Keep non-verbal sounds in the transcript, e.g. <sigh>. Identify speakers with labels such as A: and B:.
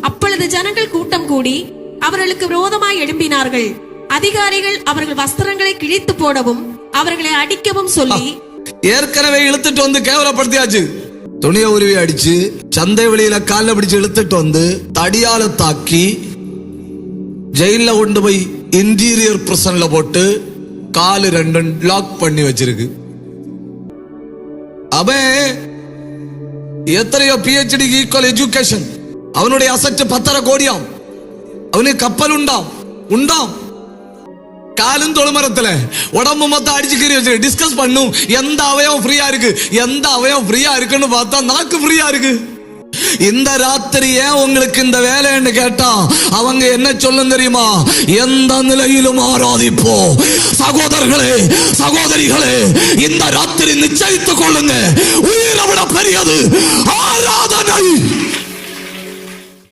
A: அப்பொழுது ஜனங்கள் கூட்டம் கூடி அவர்களுக்கு விரோதமாய் எழும்பினார்கள். அதிகாரிகள் அவர்கள் வஸ்திரங்களை கிழித்து போடவும் அவர்களை அடிக்கவும் சொல்லி <laughs>
B: ஏற்கனவே இழுத்துட்டு வந்து கேவலப்படுத்தியாச்சு. துணிய உருவி அடிச்சு சந்தை வெளியில கால்ல பிடிச்சு இழுத்துட்டு வந்து தடியால தாக்கி ஜெயில கொண்டு போய் இன்டீரியர் பிரசன்ல போட்டு காலு ரெண்டு லாக் பண்ணி வச்சிருக்கு. அவன் எத்தனையோ பிஹெச்டி ஈக்குவல் எஜுகேஷன் அவனுடைய அசറ്റ് பத்தரை கோடியாம். அவனுக்கு கப்பல் உண்டாம். உண்டாம். காலும் தொழுமரத்துல உடம்பு மொத்தம் அடிச்சு கீறி வச்சு டிஸ்கஸ் பண்ணும் எந்த அவயம் ஃப்ரீயா இருக்கு? எந்த அவயம் ஃப்ரீயா இருக்குன்னு பார்த்தா நாக்கு ஃப்ரீயா இருக்கு. இந்த ராத்திரி ஏன் உங்களுக்கு இந்த வேலைன்னு கேட்டா அவங்க என்ன சொல்லும் தெரியுமா? எந்த நிலையிலும் ஆராதிப்போம் சகோதரர்களே சகோதரிகளே இந்த ராத்திரி நிச்சயித்துக் கொள்ளுங்க. உயிரை விட பெரியது.